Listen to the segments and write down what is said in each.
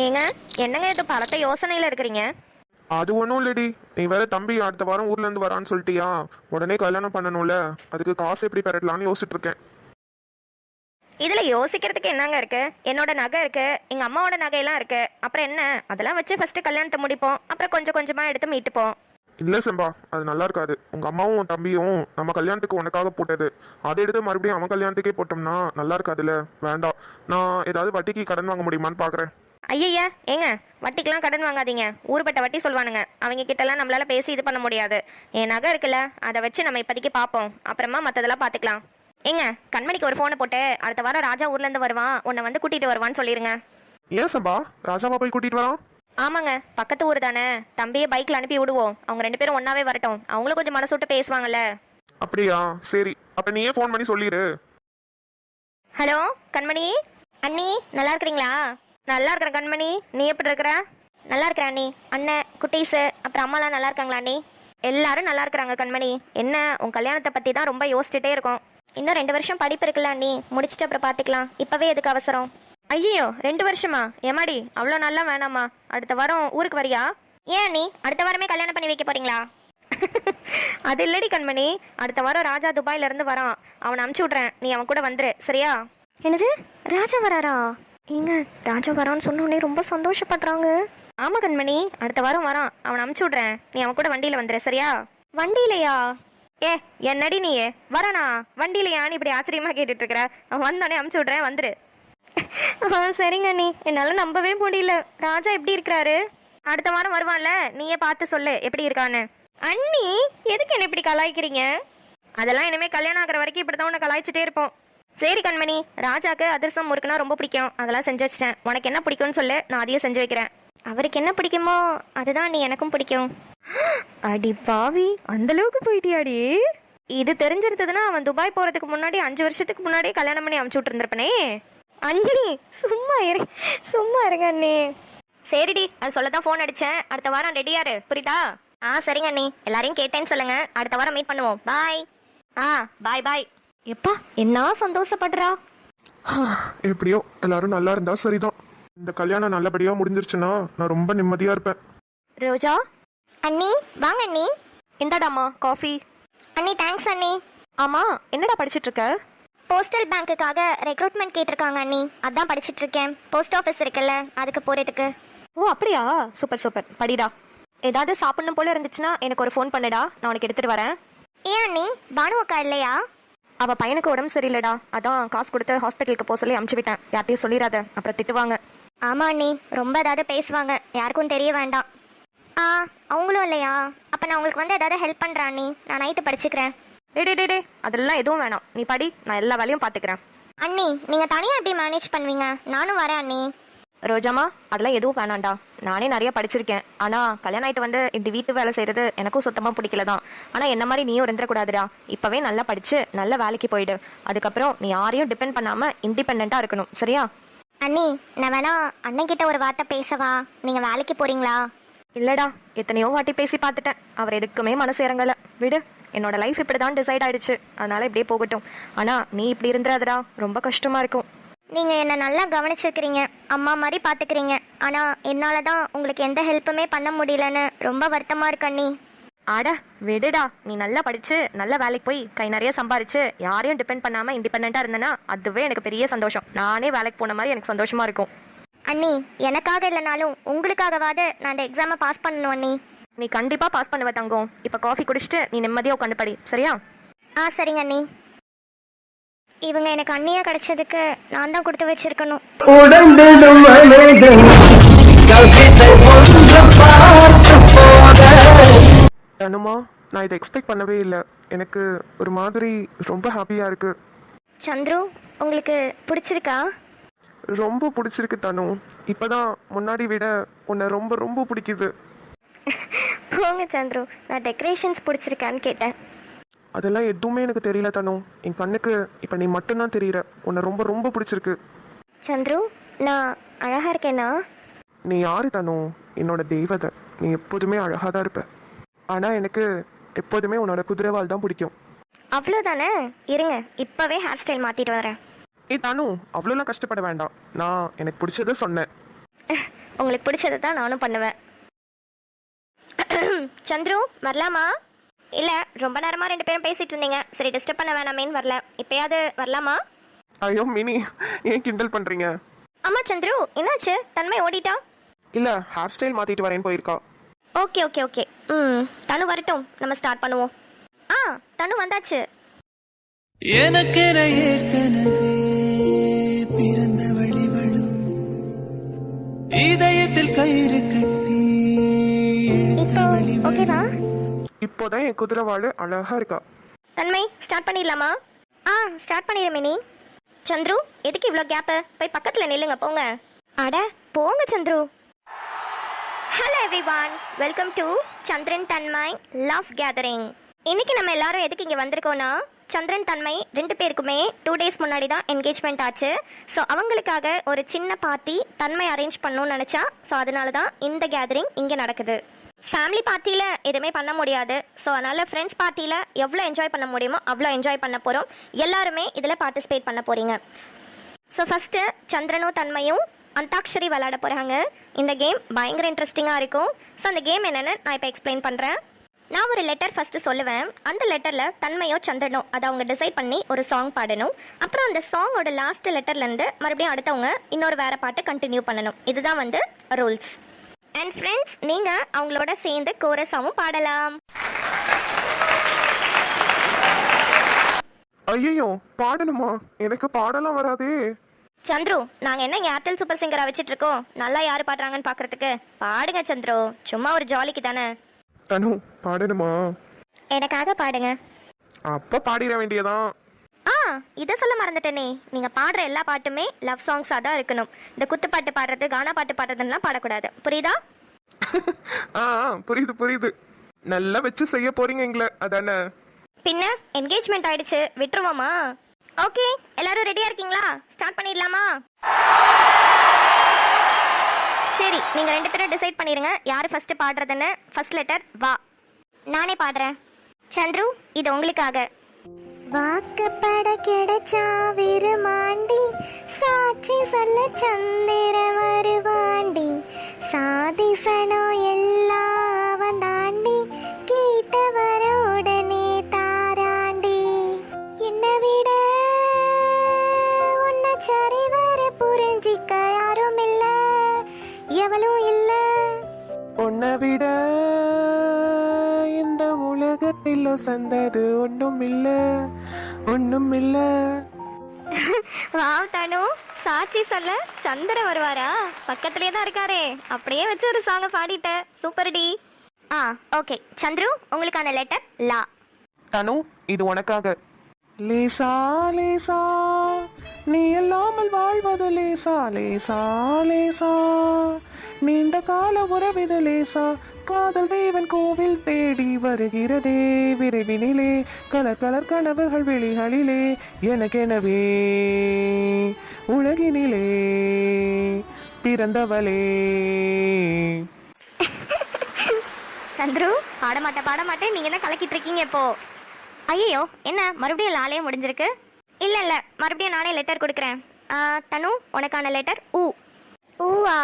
ஏங்க என்னங்க இது பலத்த யோசனையில இருக்கிறீங்க? அது ஒன்றும் இல்லடி. நீ வேற தம்பி அடுத்த வாரம் ஊர்ல இருந்து வரான்னு சொல்லிட்டியா? உடனே கல்யாணம் பண்ணணும்ல. அதுக்கு காசு எப்படி பெறட்டலாம்னு யோசிச்சுட்டு இருக்கேன். இதுல யோசிக்கிறதுக்கு என்னங்க இருக்கு? என்னோட நகை இருக்கு எங்க அம்மாவோட நகையெல்லாம் இருக்கு. அப்புறம் என்ன? அதெல்லாம் வச்சு ஃபர்ஸ்ட் கல்யாணத்தை முடிப்போம். அப்புறம் கொஞ்சம் கொஞ்சமா எடுத்து மீட்டுப்போம். இல்ல செம்பா அது நல்லா இருக்காது. உங்க அம்மாவும் தம்பியும் நம்ம கல்யாணத்துக்கு உனக்காக போட்டது. அதை எடுத்து மறுபடியும் அவன் கல்யாணத்துக்கே போட்டோம்னா நல்லா இருக்காதுல்ல? வேண்டாம். நான் ஏதாவது வட்டிக்கு கடன் வாங்க முடியுமான்னு பாக்குறேன். ஐயய்யா ஏங்க வட்டிக்கெல்லாம் கடன் வாங்காதீங்க. ஊருப்பட்ட வட்டி சொல்லுவானுங்க அவங்க கிட்டலாம் நம்மளால பேசி இது பண்ண முடியாது. என் நகை இருக்குல்ல அதை வச்சு நம்ம இப்போதைக்கு பார்ப்போம். அப்புறமா மற்றதெல்லாம் பார்த்துக்கலாம். ஏங்க கண்மணிக்கு ஒரு ஃபோனை போட்டு அடுத்த வாரம் ராஜா ஊர்ல இருந்து வருவான். உன்னை வந்து கூட்டிட்டு வருவான்னு சொல்லிருங்க. ஏன் செம்பா? ராஜாவா போய் கூட்டிட்டு வரான்? ஆமாங்க பக்கத்து ஊர் தானே. தம்பியை பைக்ல அனுப்பி விடுவோம். அவங்க ரெண்டு பேரும் ஒன்னாவே வரட்டும். அவங்களும் கொஞ்சம் மனசு விட்டு பேசுவாங்கல்ல. அப்படியா? சரி. அப்ப நீயே ஃபோன் பண்ணி சொல்லிடு ஹலோ கண்மணி? அண்ணி நல்லா இருக்கிறீங்களா? நல்லா இருக்கிறேன் கண்மணி நீ எப்படி இருக்கிற நல்லா இருக்கிறா நீ அண்ணன் குட்டீஸு அப்புறம் அம்மாலாம் நல்லா இருக்காங்களா நீ எல்லாரும் நல்லா இருக்கிறாங்க கண்மணி. என்ன உன் கல்யாணத்தை பற்றி தான் ரொம்ப யோசிச்சுட்டே இருக்கோம். இன்னும் ரெண்டு வருஷம் படிப்பு இருக்குல்ல நீ முடிச்சுட்டு அப்புறம் பார்த்துக்கலாம் இப்போவே எதுக்கு அவசரம்? ஐயோ ரெண்டு வருஷமா? ஏமாடி அவ்வளோ நல்லா வேணாமா? அடுத்த வாரம் ஊருக்கு வரியா? ஏன் நீ அடுத்த வாரமே கல்யாணம் பண்ணி வைக்க போறீங்களா? அது இல்லடி கண்மணி. அடுத்த வாரம் ராஜா துபாயில இருந்து வரான். அவனை அமுச்சு விட்றேன். நீ அவன் கூட வந்துரு. சரியா? என்னது? ராஜா வராரா? ஏங்க ராஜா வரான்னு சொன்ன ரொம்ப சந்தோஷப்படுறாங்க. ஆமா கண்மணி அடுத்த வாரம் வரான். அவனை அமுச்சு விட்றேன். நீ அவன் கூட வண்டியில வந்துரு சரியா? வண்டியிலையா? ஏ என்னடி நீ? வரானா? வண்டியிலையான்னு இப்படி ஆச்சரியமா கேட்டுட்டு இருக்கிற அவன் வந்தோடனே அமுச்சு விட்றேன் வந்துரு. ஆ சரிங்க நீ. என்னால நம்பவே முடியல. ராஜா எப்படி இருக்கிறாரு? அடுத்த வாரம் வருவான்ல. நீயே பார்த்து சொல்லு எப்படி இருக்கான்னு. அண்ணி எதுக்கு என்ன இப்படி கலாய்க்கிறீங்க? அதெல்லாம் இனிமே கல்யாணம் ஆகிற வரைக்கும் இப்படி தான் உன்னை கலாய்ச்சிட்டே இருப்போம். சரி கண்மணி ராஜாக்கு அதிரசம் முறுக்குனா ரொம்ப பிடிக்கும். அதெல்லாம் செஞ்சு வச்சிட்டேன். உனக்கு என்ன பிடிக்கும்னு சொல்லு. நான் அதையே செஞ்சு வைக்கிறேன். அவருக்கு என்ன பிடிக்குமோ அதுதான் நீ எனக்கும் பிடிக்கும். அடி பாவி அந்த அளவுக்கு போயிட்டியாடி? இது தெரிஞ்சிருந்ததுன்னா அவன் துபாய் போறதுக்கு முன்னாடி அஞ்சு வருஷத்துக்கு முன்னாடியே கல்யாணம் பண்ணி அமுச்சு விட்டுருந்துருப்பனே. அண்ணி சும்மா இரு. சும்மா இருங்க அண்ணி. சரிடி அது சொல்ல தான் ஃபோன் அடிச்சேன். அடுத்த வாரம் ரெடியாரு புரியுதா? ஆ சரிங்க அண்ணி. எல்லாரையும் கேட்டேன்னு சொல்லுங்க. அடுத்த வாரம் மீட் பண்ணுவோம். பாய் ஆ பாய் பாய் எப்பா என்ன சந்தோஷப்படுறா? எப்படியோ எல்லாரும் நல்லா இருந்தா சரிதான். இந்த கல்யாணம் நல்லபடியா முடிஞ்சிருச்சுன்னா நான் ரொம்ப நிம்மதியா இருப்பேன். ரோஜா? அண்ணி வாங்க அண்ணி. இந்தாடாமா காஃபி அண்ணி தேங்க்ஸ் அண்ணி. ஆமா என்னடா படிச்சிட்டு இருக்க போஸ்டல் பேங்க்குக்காக ரெக்ரூட்மெண்ட் கேட்டிருக்காங்க அண்ணி. அதான் படிச்சிட்டு இருக்கேன் போஸ்ட் ஆஃபீஸ் இருக்குல்ல அதுக்கு போறதுக்கு. ஓ அப்படியா? Super super. படிடா. ஏதாவது சாப்பிடணும் போல இருந்துச்சுன்னா எனக்கு ஒரு ஃபோன் பண்ணுடா. நான் உனக்கு எடுத்துட்டு வரேன். ஏன் அண்ணி? பானு அக்கா இல்லையா? அவ பையனுக்கு உடம்பு சரியில்லைடா. அதான் காசு கொடுத்து ஹாஸ்பிட்டலுக்கு போக சொல்லி அமுச்சு விட்டேன். யார்ட்டையும் சொல்லிடாத அப்புறம் திட்டுவாங்க. ஆமா அண்ணி ரொம்ப ஏதாவது பேசுவாங்க. யாருக்கும் தெரிய வேண்டாம். ஆ அவங்களும் இல்லையா? அப்ப நான் உங்களுக்கு வந்து ஏதாவது ஹெல்ப் பண்றேன் அண்ணி. நான் நைட்டு படிச்சுக்கிறேன். டே டே டே அதெல்லாம் எதுவும் வேணாம். நீ படி நான் எல்லா வேலையும் பார்த்துக்கிறேன். அண்ணி நீங்க தனியா எப்படி மேனேஜ் பண்ணுவீங்க? நானும் வரேன் அண்ணி. ரோஜாமா அதெல்லாம் எதுவும் வேணாம்டா நானே நிறைய படிச்சிருக்கேன். ஆனா கல்யாணம் ஆயிட்டு வந்து இப்படி வீட்டு வேலை செய்யறது எனக்கும் சுத்தமா பிடிக்கல தான். ஆனா என்ன மாதிரி நீயும் இருந்துடக்கூடாதுடா. இப்பவே நல்லா படிச்சு நல்ல வேலைக்கு போயிடு. அதுக்கப்புறம் நீ யாரையும் டிபெண்ட் பண்ணாம இண்டிபெண்டா இருக்கணும். சரியா? அண்ணி நான் வேணா அண்ணன் கிட்ட ஒரு வார்த்தை பேசவா? நீங்க வேலைக்கு போறீங்களா? இல்லடா. எத்தனையோ வாட்டி பேசி பார்த்துட்டேன். அவர் எதுக்குமே மனசு இறங்கல. விடு. என்னோட லைஃப் இப்படிதான் டிசைட் ஆயிடுச்சு. அதனால இப்படியே போகட்டும். ஆனா நீ இப்படி இருந்துடாதடா. ரொம்ப கஷ்டமா இருக்கும். நீங்க என்ன நல்லா கவனிச்சிருக்கிறீங்க அம்மா மாதிரி பாத்துக்கிறீங்க. ஆனா என்னால தான் உங்களுக்கு எந்த ஹெல்ப்புமே பண்ண முடியலன்னு ரொம்ப வருத்தமா இருக்கு அண்ணி. அட விடுடா. நீ நல்லா படிச்சு நல்ல வேலைக்கு போய் கை நிறைய சம்பாரிச்சு யாரையும் டிபெண்ட் பண்ணாம இண்டிபெண்டா இருந்தேன்னா அதுவே எனக்கு பெரிய சந்தோஷம். நானே வேலைக்கு போன மாதிரி எனக்கு சந்தோஷமா இருக்கும். அண்ணி எனக்காக இல்லைனாலும் உங்களுக்காகவாது நான் இந்த எக்ஸாமை பாஸ் பண்ணணும் அண்ணி. நீ கண்டிப்பா பாஸ் பண்ணுவ தங்கம். இப்ப காஃபி குடிச்சிட்டு நீ நிம்மதியா உட்காந்து படி. சரியா? ஆ சரிங்க அண்ணி. இவங்க எனக்கு அண்ணியா கிடைச்சதுக்கு நான் தான் கொடுத்து வச்சிருக்கணும். தனுமா நான் இதை எக்ஸ்பெக்ட் பண்ணவே இல்லை. எனக்கு ஒரு மாதிரி ரொம்ப ஹாப்பியா இருக்கு. சந்துரு உங்களுக்கு பிடிச்சிருக்கா? ரொம்ப பிடிச்சிருக்கு தனு. இப்பதான் முன்னாடி விட உன்னை ரொம்ப ரொம்ப பிடிக்குது. போங்க சந்துரு நான் டெக்கரேஷன்ஸ் பிடிச்சிருக்கான்னு கேட்டேன். அதெல்லாம் எதுவுமே எனக்கு தெரியல தனு. என் கண்ணுக்கு இப்போ நீ மட்டும்தான் தெரியற. உன்னை ரொம்ப ரொம்ப பிடிச்சிருக்கு. சந்துரு நான் அழகா இருக்கேனா? நீ யாரு தனு? என்னோட தெய்வதை நீ எப்போதுமே அழகாக தான் இருப்ப. ஆனால் எனக்கு எப்போதுமே உன்னோட குதிரைவால் தான் பிடிக்கும். அவ்வளோதானே இருங்க இப்போவே ஹேர் ஸ்டைல் மாற்றிட்டு வரேன். ஏ தனு அவ்வளோலாம் கஷ்டப்பட வேண்டாம். நான் எனக்கு பிடிச்சதை சொன்னேன். உங்களுக்கு பிடிச்சதை தான் நானும் பண்ணுவேன். சந்துரு வரலாமா? இல்லை ரொம்ப நேரமாக ரெண்டு பேரும் பேசிட்டு இருந்தீங்க. சரி டிஸ்டர்ப் பண்ண வேணாமேன்னு வரல. இப்போயாவது வரலாமா? ஐயோ மினி ஏன் கிண்டல் பண்றீங்க? ஆமா சந்துரு என்னாச்சு? தன்மை ஓடிட்டா? இல்ல ஹேர் ஸ்டைல் மாத்திட்டு வரேன்னு போயிருக்கா. Okay okay okay. ம் தனு வரட்டும். நம்ம ஸ்டார்ட் பண்ணுவோம். ஆ தனு வந்தாச்சு. ஏற்கனவே பிறந்த வழிவளும் இதயத்தில் கயிறு கட்டி ஓகேவா இப்போதான் என் குதிரவாள் அழகா இருக்கா. தன்மை ஸ்டார்ட் பண்ணிடலாமா? ஆ ஸ்டார்ட் பண்ணிடுமே மினி. சந்துரு எதுக்கு இவ்வளோ கேப்பு போய் பக்கத்தில் நில்லுங்க போங்க. அட போங்க Chandru. Hello everyone welcome to Chandran Thanmai love gathering இன்னைக்கு நம்ம எல்லாரும் எதுக்கு இங்கே வந்திருக்கோம்னா சந்திரன் தன்மை ரெண்டு பேருக்குமே டூ டேஸ் முன்னாடி தான் என்கேஜ்மெண்ட் ஆச்சு. ஸோ அவங்களுக்காக ஒரு சின்ன பார்ட்டி தன்மை அரேஞ்ச் பண்ணணும்னு நினச்சா ஸோ அதனால தான் இந்த கேதரிங் இங்கே நடக்குது. ஃபேமிலி பார்ட்டியில் எதுவுமே பண்ண முடியாது. ஸோ அதனால் ஃப்ரெண்ட்ஸ் பார்ட்டியில் எவ்வளோ என்ஜாய் பண்ண முடியுமோ அவ்வளோ என்ஜாய் பண்ண போகிறோம் எல்லாருமே இதில் பார்ட்டிசிபேட் பண்ண போகிறீங்க ஸோ ஃபஸ்ட்டு சந்திரனும் தன்மையும் அந்தாக்ஷரி விளையாட போகிறாங்க இந்த கேம் பயங்கர இன்ட்ரெஸ்டிங்காக இருக்கும். ஸோ அந்த கேம் என்னென்னு நான் இப்போ எக்ஸ்பிளைன் பண்ணுறேன் நான் ஒரு லெட்டர் ஃபஸ்ட்டு சொல்லுவேன். அந்த லெட்டரில் தன்மையோ சந்திரனோ அதை அவங்க டிசைட் பண்ணி ஒரு சாங் பாடணும். அப்புறம் அந்த சாங்கோட லாஸ்ட் லெட்டர்லேருந்து மறுபடியும் அடுத்தவங்க இன்னொரு வேறு பாட்டு கண்டினியூ பண்ணணும். இதுதான் வந்து ரூல்ஸ் அண்ட் ஃப்ரெண்ட்ஸ் நீங்கள் அவங்களோட சேர்ந்து கோரஸாவும் பாடலாம். ஐயோ பாடணுமா? எனக்கு பாடலாம் வராதே. சந்துரு நாங்கள் என்ன இங்கே ஏர்டெல் சூப்பர் சிங்கரா வச்சிட்டு இருக்கோம் நல்லா யார் பாடுறாங்கன்னு பார்க்கறதுக்கு பாடுங்க சந்துரு சும்மா ஒரு ஜாலிக்கு தானே. தனு பாடணுமா? எனக்காக பாடுங்க. அப்ப பாடிட வேண்டியதான். இதை சொல்ல மறந்துட்டேனே. நீங்கள் பாடுற எல்லா பாட்டுமே லவ் சாங்ஸாக தான் இருக்கணும். இந்த குத்துப்பாட்டு பாடுறது கானா பாட்டு பாடுறதுலாம் பாடக்கூடாது. புரியுதா? ஆ புரியுது புரியுது. நல்லா வச்சு செய்ய போறீங்க எங்களை. அதானே? பின்ன என்கேஜ்மெண்ட் ஆயிடுச்சு. விட்டுருவோமா? ஓகே எல்லாரும் ரெடியா இருக்கீங்களா? ஸ்டார்ட் பண்ணிடலாமா? சரி நீங்க ரெண்டு பேரும் டிசைட் பண்ணிருங்க. யாரு ஃபர்ஸ்ட் பாடுறதுன்னு? ஃபர்ஸ்ட் லெட்டர் வா. நானே பாடுறேன். சந்துரு இது உங்களுக்காக. வாக்குப்பட கிடைச்சா விருமாண்டி சாட்சி சொல்ல சந்திர வருவாண்டி. சாதிசனோ சாட்சி சொல்ல சந்திரன் வருவாரா? பக்கத்திலே தான் இருக்காரே. அப்படியே வச்சு ஒரு சாங்க பாடிட்டேன். சூப்பர் டி. ஆ ஓகே சந்துரு உங்களுக்கான லெட்டர் லா. தனு இது உனக்காக. லேசா லேசா நீ இல்லாமல் வாழ்வது லேசா லேசா லேசா. நீண்ட கால உறவிது லேசா. காதல் தேவன் கோவில் தேடி வருகிறதே. விரைவினிலே கலர் கலர் கனவுகள் வெளிகளிலே எனக்கெனவே. உலகினிலே பிறந்தவளே. சந்துரு பாட மாட்டேன் பாட மாட்டேன் நீங்க தான் கலக்கிட்டு இருக்கீங்க இப்போ. ஐயோ என்ன? மறுபடியும் லாலே முடிஞ்சிருக்கு? இல்ல இல்ல. மறுபடியும் நானே லெட்டர் கொடுக்குறேன். ஆ, தனு உனக்கான லெட்டர் ஊ ஊவா.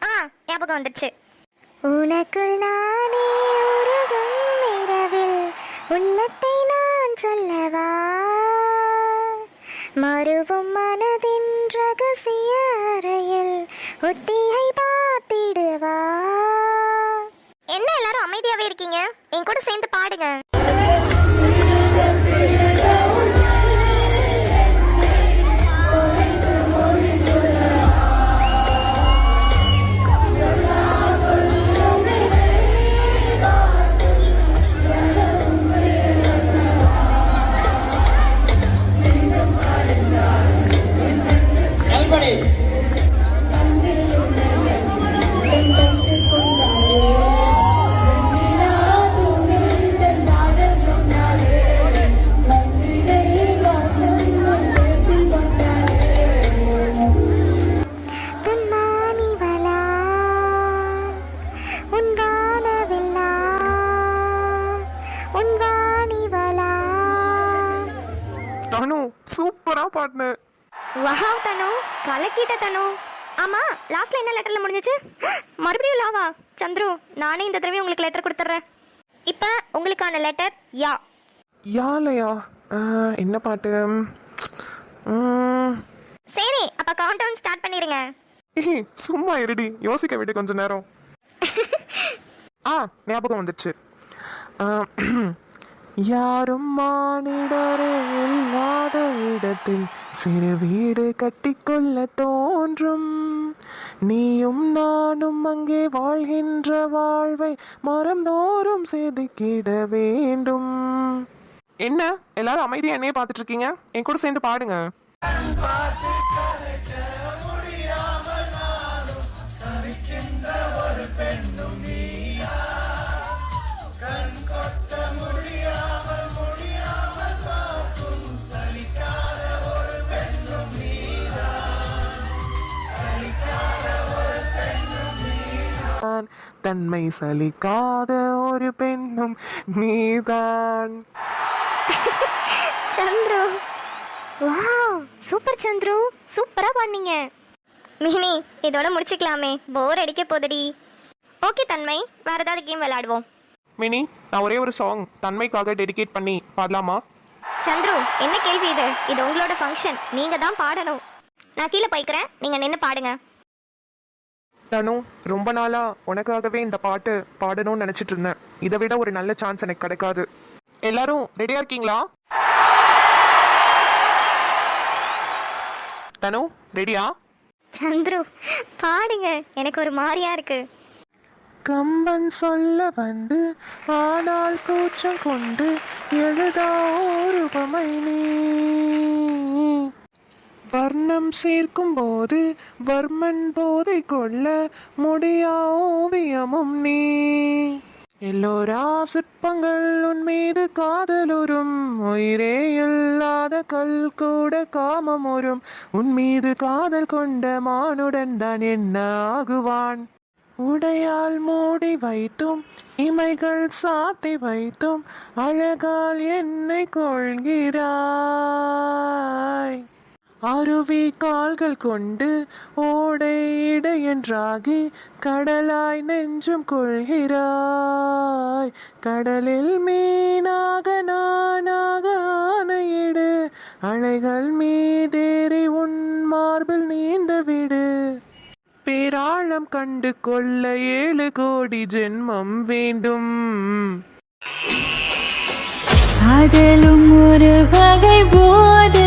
ஆ ஞாபகம் வந்துடுச்சு உனக்குள் நானே உருகும் இரவில் உள்ளத்தை நான் சொல்லவா? மறுவும் மனதின் ரகசிய அறையில் ஒட்டியை பார்த்திடுவா. என்ன எல்லாரும் அமைதியாவே இருக்கீங்க? என் கூட சேர்ந்து பாடுங்க. பாடின வஹாவ் தனு கலக்கிட்ட தனு ஆமா லாஸ்ட்ல என்ன லெட்டர்ல முடிஞ்சுச்சு? மறுபடியும் லாவா சந்துரு நானே இந்த தடவை உங்களுக்கு லெட்டர் கொடுத்துட்றேன். இப்போ உங்களுக்கான லெட்டர் யா? யாலையா என்ன பாட்டு? சரி அப்ப கவுண்ட் டவுன் ஸ்டார்ட் பண்ணிருங்க சும்மா இருடி. யோசிக்க விட்டு கொஞ்ச நேரம். ஆ ஞாபகம் வந்துச்சு. யாரும் மானிடரே இல்லாத இடத்தில் சிறு வீடு கட்டிக்கொள்ள தோன்றும். நீயும் நானும் அங்கே வாழ்கின்ற வாழ்வை மரந்தோறும் செதுக்கிட வேண்டும். என்ன? எல்லாரும் அமைதியா என்னையே பார்த்துட்டு இருக்கீங்க? என் கூட சேர்ந்து பாடுங்க. நான் தன்மை சலிக்காத ஒரு பெண்ணும் நீதான். சந்துரு. Wow super Chandru. சூப்பரா பண்ணீங்க மினி இதோட முடிச்சுக்கலாமே. போர் அடிக்க போகுதுடி ஓகே தன்மை. வேற ஏதாவது கேம் விளையாடுவோம். மினி நான் ஒரே ஒரு சாங் தன்மைக்காக டெடிகேட் பண்ணி பாடலாமா? சந்துரு என்ன கேள்வி இது? இது உங்களோட ஃபங்க்ஷன் நீங்க தான் பாடணும். நான் கீழே போய்க்கிறேன். நீங்க நின்று பாடுங்க. தனு ரொம்ப நாளா உனக்காகவே இந்த பாட்டு பாடணும்னு நினைச்சிட்டு இருந்தேன் இதை விட ஒரு நல்ல சான்ஸ் எனக்கு கிடைக்காது. எல்லாரும் ரெடியா இருக்கீங்களா? தனு ரெடியா சந்துரு பாடுங்க. எனக்கு ஒரு மாதிரியா இருக்கு. கம்பன் சொல்ல வந்து ஆனால் கூச்சம் கொண்டு எழுதா ஓருபமை நீ. வர்ணம் சேர்க்கும் போது வர்மன் போதை கொள்ள முடியா ஓவியமும் நீ. எல்லோரா சிற்பங்கள் உன் மீது காதலுறும் உயிரே இல்லாத கல் கூட காமம் உறும் உன் மீது காதல் கொண்ட மானுடன் தான் என்ன ஆகுவான்? உடையால் மூடி வைத்தும் இமைகள் சாத்தி வைத்தும் அழகால் என்னை கொள்கிறாய். அருவி கால்கள் கொண்டு ஓடை இடையென்றாகி கடலாய் நெஞ்சும் கொள்கிறாய். கடலில் மீனாக நானாக ஆணையிடு அலைகள் மீதேறி உன் மார்பில் நீந்த விடு. பேராழம் கண்டு கொள்ள ஏழு கோடி ஜென்மம் வேண்டும். காதலும் ஒரு வகை போது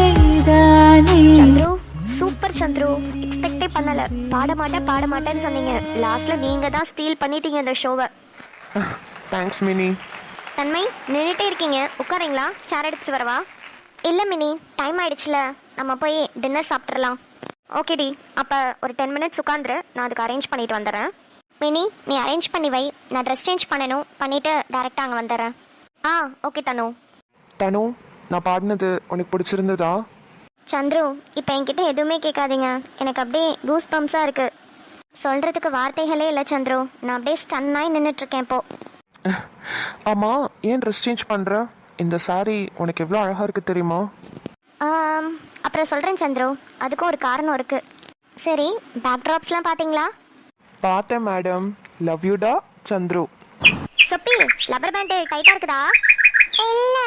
சந்துரு சூப்பர் சந்துரு. எக்ஸ்பெக்டே பண்ணல. பாட மாட்டேன் பாட மாட்டேன்னு சொன்னீங்க. லாஸ்ட்ல நீங்க தான் ஸ்டீல் பண்ணிட்டீங்க இந்த ஷோவை தேங்க்ஸ் மினி தன்மை நின்றுட்டே இருக்கீங்க. உட்காரீங்களா? சேர் எடுத்துட்டு வரவா? இல்லை மினி டைம் ஆயிடுச்சுல. நம்ம போய் டின்னர் சாப்பிட்றலாம் ஓகேடி அப்போ ஒரு டென் மினிட்ஸ் உட்காந்துரு. நான் அதுக்கு அரேஞ்ச் பண்ணிட்டு வந்துடுறேன். மினி நீ அரேஞ்ச் பண்ணி வை. நான் ட்ரெஸ் சேஞ்ச் பண்ணணும். பண்ணிட்டு டேரெக்டாக அங்கே வந்துடுறேன். ஆ ஓகே தனு. தனு நான் பாடினது உனக்கு பிடிச்சிருந்ததா? சந்துரு இப்போ என்கிட்ட எதுவுமே கேட்காதீங்க. எனக்கு அப்படியே கூஸ் பம்ப்ஸாக இருக்கு. சொல்கிறதுக்கு வார்த்தைகளே இல்லை சந்துரு. நான் அப்படியே ஸ்டன்னாய் நின்றுட்டுருக்கேன் இப்போ. ஆமா ஏன் ட்ரெஸ் சேஞ்ச் பண்ற? இந்த saree உனக்கு எவ்வளோ அழகா இருக்கு தெரியுமா? ஆம், அப்புறம் சொல்கிறேன் சந்துரு. அதுக்கும் ஒரு காரணம் இருக்கு. சரி பேக் ட்ராப்ஸ்லாம் பார்த்தீங்களா பார்த்தேன் மேடம் லவ் யூடா சந்துரு. சொப்பி லப்பர் பேண்ட் டைட்டா இருக்குதா? இல்ல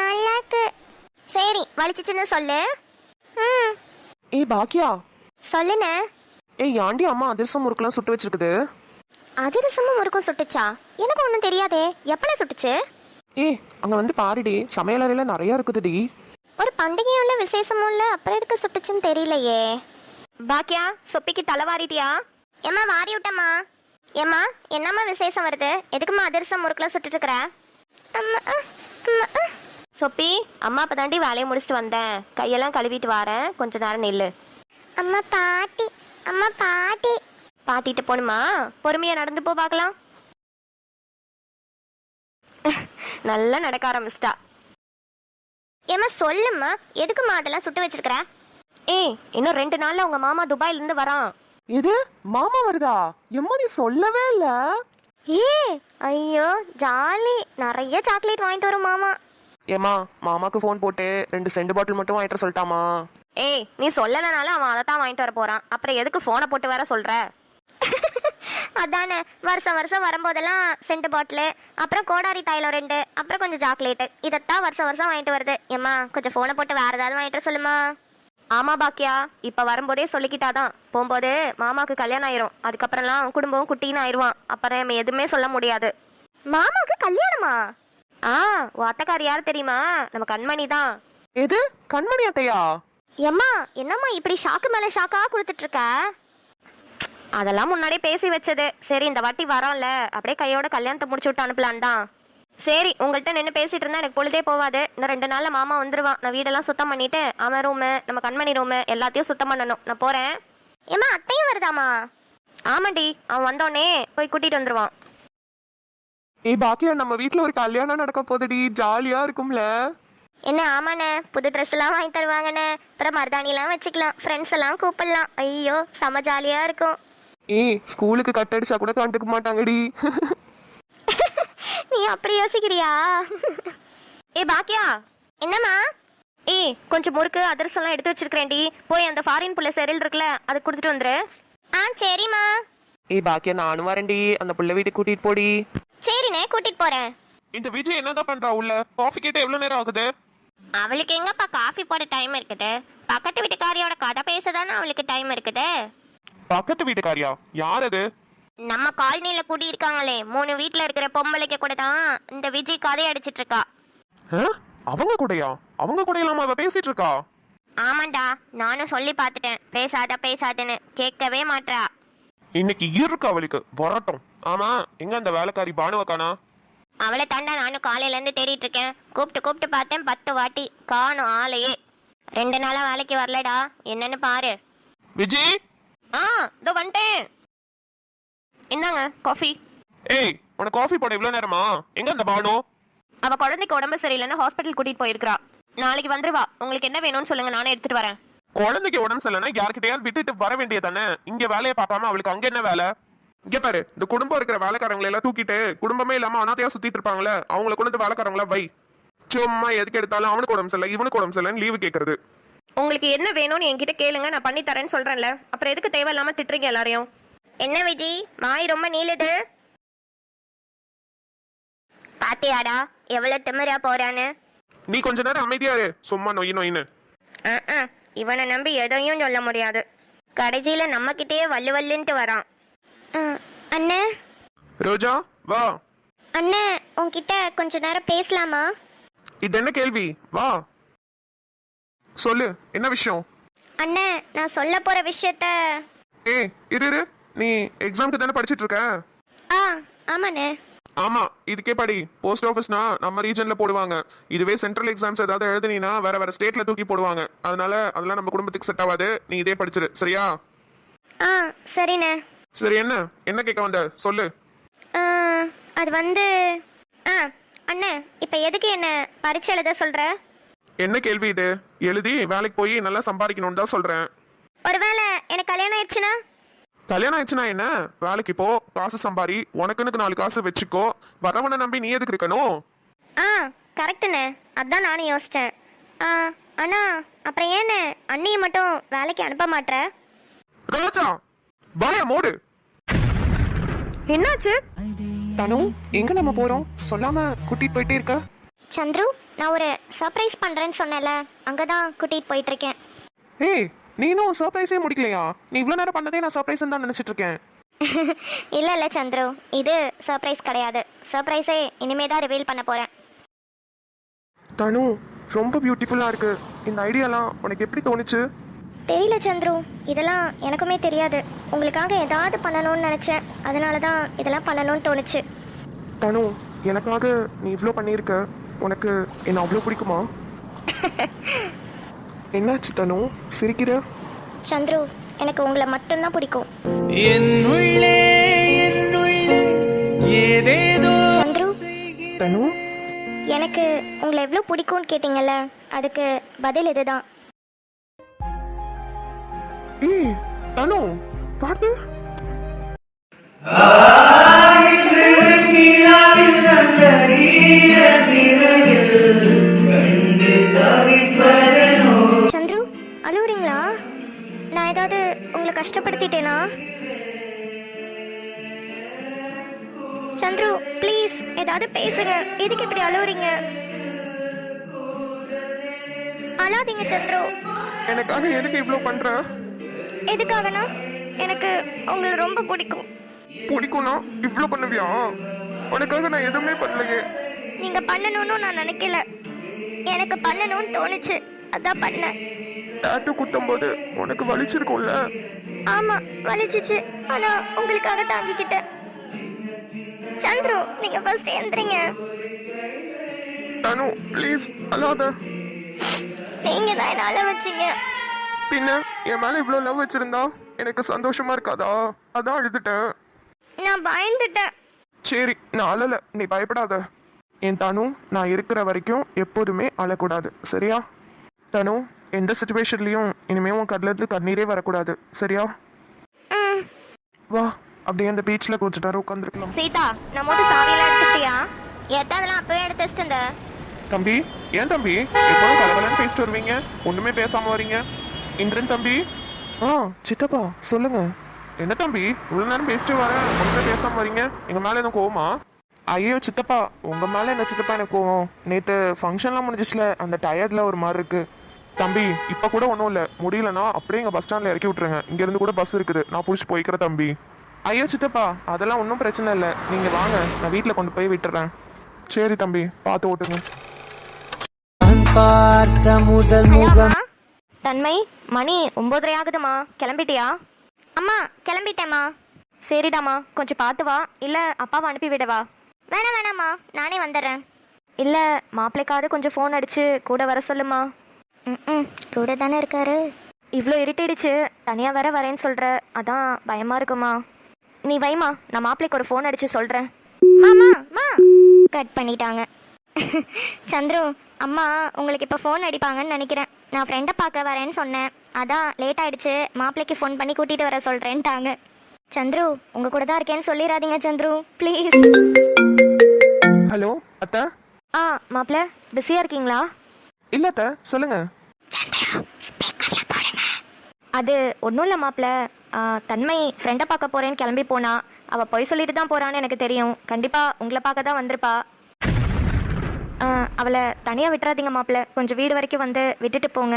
நல்லா இருக்கு சரி வலிச்சுச்சுன்னு சொல்லு. ஏய் பாக்கியா. சொல்லுண்ணே ஏய் ஆண்டி அம்மா அதிரசம் முறுக்கெல்லாம் சுட்டு வச்சிருக்குது? அதிரசமும் முறுக்கும் சுட்டுச்சா? எனக்கு ஒன்றும் தெரியாதே. எப்பனே சுட்டுச்சு? ஏய் அங்க வந்து பாருடி. சமையலறையில நிறைய இருக்குதுடி. ஒரு பண்டிகையும் இல்லை விசேஷமும் இல்லை. அப்புறம் எதுக்கு சுட்டுச்சுன்னு தெரியலையே. பாக்கியா சொப்பிக்கு தலைவாரிட்டியா? ஏம்மா வாரி விட்டம்மா. ஏம்மா என்னம்மா விசேஷம் வருது? எதுக்கும்மா அதிரசம் முறுக்குலாம் சுட்டுட்டு இருக்கிற? அம்மா அம்மா சொப்பி அம்மா இப்போ தாண்டி வேலையை முடிச்சுட்டு வந்தேன். கையெல்லாம் கழுவிட்டு வரேன். கொஞ்ச நேரம் நில்லு. அம்மா பாட்டி. அம்மா பாட்டி. பாட்டிட்டு போணுமா? பொறுமையா நடந்து போ பார்க்கலாம். நல்லா நடக்க ஆரம்பிச்சிட்டா. ஏம்மா சொல்லும்மா. எதுக்கும்மா அதெல்லாம் சுட்டு வச்சிருக்கிற? ஏய் இன்னும் ரெண்டு நாள்ல உங்க மாமா துபாயில இருந்து வரான். எது மாமா வருதா? எம்மா நீ சொல்லவே இல்ல. ஏ ஐயோ ஜாலி. நிறைய சாக்லேட் வாங்கிட்டு வரும் மாமா. ஏமா மாமாக்கு ஃபோன் போட்டு ரெண்டு செண்டு பாட்டில் மட்டும் வாங்கிட்டு வர சொல்லிட்டாமா ஏய் நீ சொல்லலனால அவன் அதை தான் வாங்கிட்டு வர போறான். அப்புறம் எதுக்கு ஃபோனை போட்டு வேற சொல்ற? அதானே வருஷம் வருஷம் வரும்போதெல்லாம் சென்ட் பாட்டிலு அப்புறம் கோடாரி தைலம் ரெண்டு அப்புறம் கொஞ்சம் சாக்லேட்டு இதைத்தான் வருஷம் வருஷம் வாங்கிட்டு வருது. ஏம்மா கொஞ்சம் ஃபோனை போட்டு வேற ஏதாவது வாங்கிட்டு சொல்லுமா? ஆமா பாக்கியா. இப்ப வரும்போதே சொல்லிக்கிட்டாதான். போகும்போது மாமாக்கு கல்யாணம் ஆயிரும். அதுக்கப்புறம்லாம் குடும்பம் குட்டின்னு ஆயிருவான். அப்புறம் நம்ம எதுவுமே சொல்ல முடியாது. மாமாவுக்கு கல்யாணமா? ஆ உன் அத்தைக்காரி யார் தெரியுமா? நம்ம கண்மணி தான். எது? கண்மணி அத்தையா? எம்மா என்னம்மா இப்படி ஷாக்கு மேல ஷாக்கா கொடுத்துட்டு இருக்க அதெல்லாம் முன்னாடியே பேசி வச்சது. சரி இந்த வாட்டி வரோம்ல. அப்படியே கையோட கல்யாணத்தை முடிச்சு விட்டு அனுப்பலான் தான். சரி உங்கள்கிட்ட நின்று பேசிட்டு இருந்தா எனக்கு பொழுதே போவாது. இன்னும் ரெண்டு நாள்ல மாமா வந்துருவான் நான் வீடெல்லாம் சுத்தம் பண்ணிட்டு அவன் ரூமு நம்ம கண்மணி ரூமு எல்லாத்தையும் சுத்தம் பண்ணணும். நான் போறேன். ஏம்மா அத்தையும் வருதாமா ஆமாண்டி அவன் வந்தோடனே போய் கூட்டிட்டு வந்துருவான். ஏய் பாக்கியா நம்ம வீட்ல ஒரு கல்யாணம் நடக்க போகுதுடி. ஜாலியா இருக்கும்ல. என்ன ஆமாண்ணே. புது ட்ரெஸ் எல்லாம் வாங்கி தருவாங்கண்ணே. அப்புறம் மருதாணிலாம் வச்சுக்கலாம். ஃப்ரெண்ட்ஸ் எல்லாம் கூப்பிடலாம். ஐயோ செம ஜாலியா இருக்கும். ஏய் ஸ்கூலுக்கு கட்டடிச்சா கூட கண்டுக்க மாட்டாங்கடி. நீ அப்படி யோசிக்கிறியா? ஏ பாக்கியா. என்னம்மா? ஏய் கொஞ்சம் முறுக்கு அதிரசம்லாம் எடுத்து வச்சிருக்கிறேன்டி. போய் அந்த ஃபாரின் புள்ள செரில் இருக்குல்ல அதை கொடுத்துட்டு வந்துரு. ஆ சரிம்மா. ஏய் பாக்கியா நானும் வரேன்டி. அந்த புள்ள வீட்டுக்கு கூட்டிட்டு போடி. சரிண்ணே கூட்டிட்டு போறேன். இந்த விஜய் என்னதான் பண்றா உள்ள? காஃபி கேட்ட எவ்வளவு நேரம் ஆகுது? அவளுக்கு எங்கப்பா காஃபி போட டைம் இருக்குது? பக்கத்து வீட்டுக்காரியோட கதை பேசதானே அவளுக்கு டைம் இருக்குது? பக்கத்து வீட்டுக்காரியா? யார் அது நம்ம காலனில கூடி இருக்காங்களே மூணு வீட்ல இருக்கிற பொம்பளைக்கு கூட தான் இந்த விஜய் கதை அடிச்சிட்டு இருக்கா ஆ? அவங்க கூடயா? அவங்க கூட இல்லாம அவ பேசிட்டு இருக்கா ஆமாண்டா நானும் சொல்லி பார்த்துட்டேன். பேசாத பேசாதன்னு. கேட்கவே மாட்றா. இன்னைக்கு இருக்கு அவளுக்கு. வரட்டும். ஆமா எங்க அந்த வேலைக்காரி பானுவக்கானா? அவளை தாண்டா நானும் காலையில இருந்து தேடிட்டு இருக்கேன். கூப்பிட்டு கூப்பிட்டு பார்த்தேன் பத்து வாட்டி. காணும் ஆளையே. ரெண்டு நாளா வேலைக்கு வரலடா. என்னன்னு பாரு. விஜய் ஆ இதோ வந்துட்டேன். இந்தாங்க காஃபி ஏய் உனக்கு காஃபி போட இவ்வளவு நேரமா? எங்க அந்த பானு? அவ குழந்தைக்கு உடம்பு சரியில்லைன்னு ஹாஸ்பிட்டல் கூட்டிட்டு போயிருக்கா நாளைக்கு வந்துருவா. உங்களுக்கு என்ன வேணும்னு சொல்லுங்க நானே எடுத்துட்டு வரேன். குழந்தைக்கு உடம்பு சரியில்லைன்னா யார்கிட்டயாவது விட்டுட்டு வர வேண்டியதானே இங்க வேலையை பார்க்காம அவளுக்கு அங்க என்ன வேலை? இங்க பாரு இந்த குடும்பம் இருக்கிற வேலைக்காரங்களை எல்லாம் தூக்கிட்டு குடும்பமே இல்லாம அனாதையா சுத்திட்டு இருப்பாங்களே அவங்கள கொண்டு வந்து வேலைக்காரங்களா வை. சும்மா எதுக்கு எடுத்தாலும் அவனுக்கு உடம்பு சரியில்லை இவனுக்கு உடம்பு சரியில்லைன்னு லீவு கேக்குறது. உங்களுக்கு என்ன வேணும்னு என்கிட்ட கேளுங்க நான் பண்ணி தரேன்னு சொல்றேன்ல. அப்புறம் எதுக்கு தேவையில்லாம திட்டுறீங்க எல்லாரையும்? என்ன விஜி? மாய் ரொம்ப நீளுது. பாத்தியாடா எவ்வளவு திமிரா போறான்னு. நீ கொஞ்ச நேரம் அமைதியா இரு. சும்மா நொய் நொயின்னு. இவனை நம்பி எதையும் சொல்ல முடியாது. கடைசியில நம்ம கிட்டேயே வல்லு வல்லுன்ட்டு வரான். ஆ, அண்ணே. ரோஜா வா. அண்ணே உன்கிட்ட கொஞ்ச நேரம் பேசலாமா? இது என்ன கேள்வி? வா. சொல்லு என்ன விஷயம்? அண்ணே நான் சொல்ல போற விஷயத்த ஏய் இரு இரு. நீ எக்ஸாம்க்கு தானே படிச்சிட்டு இருக்க? ஆ ஆமாண்ணே. ஆமா இதுக்கே படி. போஸ்ட் ஆஃபீஸ்னா நம்ம ரீஜன்ல போடுவாங்க. இதுவே சென்ட்ரல் எக்ஸாம்ஸ் ஏதாவது எழுதுனீனா வேற வேற ஸ்டேட்ல தூக்கி போடுவாங்க. அதனால அதெல்லாம் நம்ம குடும்பத்துக்கு செட் ஆகாது. நீ இதே படிச்சிரு. சரியா? ஆ சரிண்ணே. சரி என்ன? என்ன கேட்க வந்த? சொல்லு. அது வந்து ஆ அண்ணே இப்போ எதுக்கு என்ன பரீட்சை எழுத சொல்ற? என்ன கேள்வி இது? எழுதி வேலைக்கு போய் நல்லா சம்பாதிக்கணும்னு தான் சொல்றேன். ஒருவேளை எனக்கு கல்யாணம் ஆயிடுச்சுன்னா? கல்யாணம் ஆயிடுச்சுன்னா என்ன? வேலைக்கு போ காசு சம்பாரி உனக்குன்னு நாலு காசு வச்சுக்கோ. வரவனை நம்பி நீ எதுக்கு இருக்கணும்? ஆ கரெக்டுண்ணே அதான் நானும் யோசித்தேன் ஆ அண்ணா அப்புறம் ஏண்ணே அண்ணியை மட்டும் வேலைக்கு அனுப்ப மாட்ற ரோஜா வாய மோடு. என்னாச்சு? தனு எங்க நம்ம போறோம்? சொல்லாம கூட்டிட்டு போயிட்டே இருக்க. சந்துரு நான் ஒரு சர்ப்ரைஸ் பண்ணுறேன்னு சொன்னேன்ல. அங்கே தான் கூட்டிகிட்டு போயிட்டுருக்கேன் ஏய் நீனும் சர்ப்ரைஸே முடிக்கலையா? நீ இவ்வளவு நேரம் பண்ணதே நான் சர்ப்ரைஸ் தான் நினைச்சிட்டு இருக்கேன் இல்லை இல்லை சந்துரு. இது சர்ப்ரைஸ் கிடையாது. சர்ப்ரைஸே இனிமே தான் ரிவீல் பண்ண போகிறேன் தனு ரொம்ப பியூட்டிஃபுல்லா இருக்கு. இந்த ஐடியாலாம் உனக்கு எப்படி தோணுச்சு? தெரியல சந்துரு. இதெல்லாம் எனக்குமே தெரியாது. உங்களுக்காக ஏதாவது பண்ணணும்னு நினச்சேன். அதனால தான் இதெல்லாம் பண்ணணும்னு தோணுச்சு. தனு எனக்காக நீ இவ்வளோ பண்ணியிருக்க. உனக்கு என்ன அவ்வளோ பிடிக்குமா? என்னாச்சு தனு? சிரிக்கிற? சந்துரு எனக்கு உங்களை மட்டும்தான் பிடிக்கும். என் உள்ளே என் உள்ளே ஏதேதோ சந்துரு தனு? எனக்கு உங்களை எவ்வளோ பிடிக்கும்னு கேட்டிங்கல்ல அதுக்கு பதில் இதுதான். ஏய் தனு பாட்டு? சந்துரு அழுவுறீங்க கஷ்டப்படுத்திட்டேனா? சந்துரு ப்ளீஸ் ஏதாவது பேசுங்க. எதுக்கு இப்படி அழுவுறீங்க? அழாதீங்க சந்துரு. எனக்காக எதுக்கு இவ்ளோ பண்ற? எதுக்காகனா? எனக்கு உங்களை ரொம்ப பிடிக்கும். பிடிக்கும்னா இவ்ளோ பண்ணுவியா? உனக்காக நான் எதுவுமே பண்ணலையே. நீங்க பண்ணணும்னு நான் நினைக்கல. எனக்கு பண்ணணும்னு தோணுச்சு. அதான் பண்ணேன். டாட்டு குத்தும் போது உனக்கு வலிச்சிருக்கும்ல? ஆமா வலிச்சிச்சு. ஆனா உங்களுக்காக தாங்கிக்கிட்டேன். சந்துரு நீங்க ஃபர்ஸ்ட் எந்திரிங்க. தனு ப்ளீஸ் அழாத. நீங்க தான் என்ன அழ வச்சீங்க. பின்ன என் மேல இவ்ளோ லவ் வச்சிருந்தா எனக்கு சந்தோஷமா இருக்காதா? அதான் அழுதுட்டேன். நான் பயந்துட்டேன். சரி நான் அழல. நீ பயப்படாத. என் தனு நான் இருக்கிற வரைக்கும் எப்போதுமே அழக்கூடாது. சரியா? தனு எந்த சுச்சுவேஷன்லயும் இனிமே உன் கண்ணுல இருந்து கண்ணீரே வரக்கூடாது. சரியா? வா அப்படியே அந்த பீச்ல கொஞ்ச நேரம் உட்காந்துருக்கலாம் சீதா நான் மட்டும் சாவியெல்லாம் எடுத்துட்டியா? எத்ததெல்லாம் அப்பவே எடுத்து வச்சுட்டு தம்பி ஏன் தம்பி? எப்போதும் கலகலன்னு பேசிட்டு வருவீங்க. ஒண்ணுமே பேசாம வரீங்க. இந்திரன் தம்பி? ஆ சித்தப்பா சொல்லுங்க. என்ன தம்பி? இவ்வளவு நேரம் பேசிட்டு வரேன் ஒண்ணுமே பேசாம வரீங்க? எங்க மேல எதுவும் கோவமா? ஐயோ சித்தப்பா உங்க மேல என்ன சித்தப்பா எனக்கு கோவம்? நேத்து ஃபங்க்ஷன்லாம் முடிஞ்சிச்சுல அந்த டயர்ட்ல ஒரு மாதிரி இருக்கு. தம்பி இப்ப கூட ஒன்றும் இல்லை. முடியலன்னா அப்படியே எங்க பஸ் ஸ்டாண்ட்ல இறக்கி விட்டுருங்க. இங்க இருந்து கூட பஸ் இருக்குது. நான் புடிச்சு போய்க்கிறேன் தம்பி. ஐயோ சித்தப்பா அதெல்லாம் ஒன்றும் பிரச்சனை இல்லை. நீங்க வாங்க. நான் வீட்டில் கொண்டு போய் விட்டுறேன். சரி தம்பி. பார்த்து ஓட்டுங்க. பார்த்த முதல் முகம் தன்மை மணி ஒன்பதரை ஆகுதுமா கிளம்பிட்டியா? அம்மா கிளம்பிட்டேம்மா. சரிடாமா கொஞ்சம் பார்த்து வா. இல்லை அப்பாவை அனுப்பி விடவா? வேணாம் வேணாம்மா. நானே வந்துடுறேன். இல்லை மாப்பிள்ளைக்காவது கொஞ்சம் ஃபோன் அடிச்சு கூட வர சொல்லுமா ம் கூட தானே இருக்காரு. இவ்வளோ இருட்டிடுச்சு. தனியாக வர வரேன்னு சொல்கிற அதான் பயமாக இருக்குமா? நீ வைமா நான் மாப்பிள்ளைக்கு ஒரு ஃபோன் அடிச்சு சொல்கிறேன் மாமா மா. கட் பண்ணிட்டாங்க. சந்துரு அம்மா உங்களுக்கு இப்போ ஃபோன் அடிப்பாங்கன்னு நினைக்கிறேன். நான் ஃப்ரெண்டை பார்க்க வரேன்னு சொன்னேன். அதான் லேட் ஆயிடுச்சு. மாப்பிள்ளைக்கு ஃபோன் பண்ணி கூட்டிட்டு வர சொல்றேன்ட்டாங்க. சந்துரு உங்க கூட தான் இருக்கேன்னு சொல்லிடாதீங்க சந்துரு. ப்ளீஸ் ஹலோ அத்தை? ஆ மாப்பிள்ள பிஸியாக இருக்கீங்களா? இல்ல அத்தை சொல்லுங்க அது ஒன்றும் இல்லை மாப்பிள்ள தன்மை ஃப்ரெண்டை பார்க்க போகிறேன்னு கிளம்பி போனா அவள் பொய் சொல்லிட்டு தான் போகிறான்னு எனக்கு தெரியும். கண்டிப்பாக உங்களை பார்க்க தான் வந்திருப்பா. ஆ, அவளை தனியாக விட்டுறாதீங்க மாப்பிள்ள கொஞ்சம் வீடு வரைக்கும் வந்து விட்டுட்டு போங்க.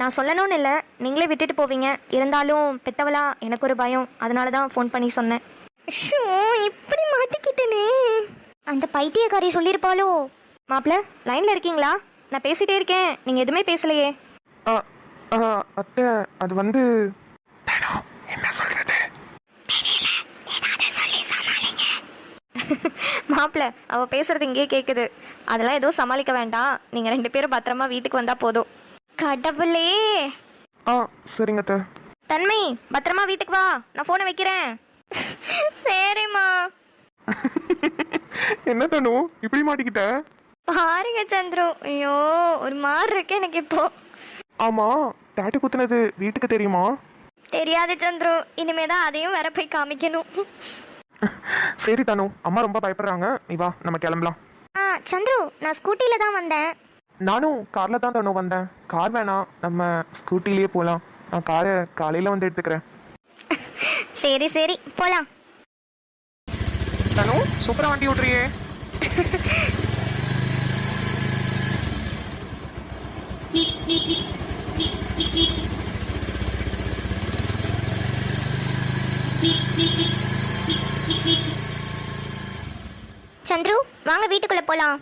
நான் சொல்லணும்னு இல்லை நீங்களே விட்டுட்டு போவீங்க. இருந்தாலும் பெத்தவளா எனக்கு ஒரு பயம். அதனால தான் ஃபோன் பண்ணி சொன்னேன். ஷோ இப்படி மாட்டிக்கிட்டேனே. அந்த பைத்தியக்காரி சொல்லியிருப்பாளோ? மாப்பிள்ள லைனில் இருக்கீங்களா? நான் பேசிட்டே இருக்கேன். நீங்கள் எதுவுமே பேசலையே. அத்தை அது வந்து என்ன சொல்றது? மாப்பிள்ள அவள் பேசுறது இங்கேயே கேட்குது அதெல்லாம் எதுவும் சமாளிக்க வேண்டாம். நீங்கள் ரெண்டு பேரும் பத்திரமா வீட்டுக்கு வந்தால் போதும். கடவுளே! ஆ சரிங்க அத்தை. தன்மை பத்திரமா வீட்டுக்கு வா. நான் ஃபோனை வைக்கிறேன். சரிம்மா. என்ன தனு இப்படி மாட்டிக்கிட்ட? பாருங்க சந்துரு. ஐயோ ஒரு மாதிரி இருக்கு எனக்கு இப்போ. ஆமா டாட்டு குத்துனது வீட்டுக்கு தெரியுமா? தெரியாது சந்துரு. இனிமே தான் அதையும் வேற போய் காமிக்கணும். சரி தனு அம்மா ரொம்ப பயப்படுறாங்க. நீ வா நம்ம கிளம்பலாம். ஆ சந்துரு நான் ஸ்கூட்டில தான் வந்தேன். நானும் கார்ல தான் தனு வந்தேன். கார் வேணாம் நம்ம ஸ்கூட்டிலேயே போகலாம் நான் காரை காலையில வந்து எடுத்துக்கிறேன். சரி சரி போலாம். தனு சூப்பரா வண்டி ஓட்டுறியே. சந்துரு வாங்க வீட்டுக்குள்ள போலாம்.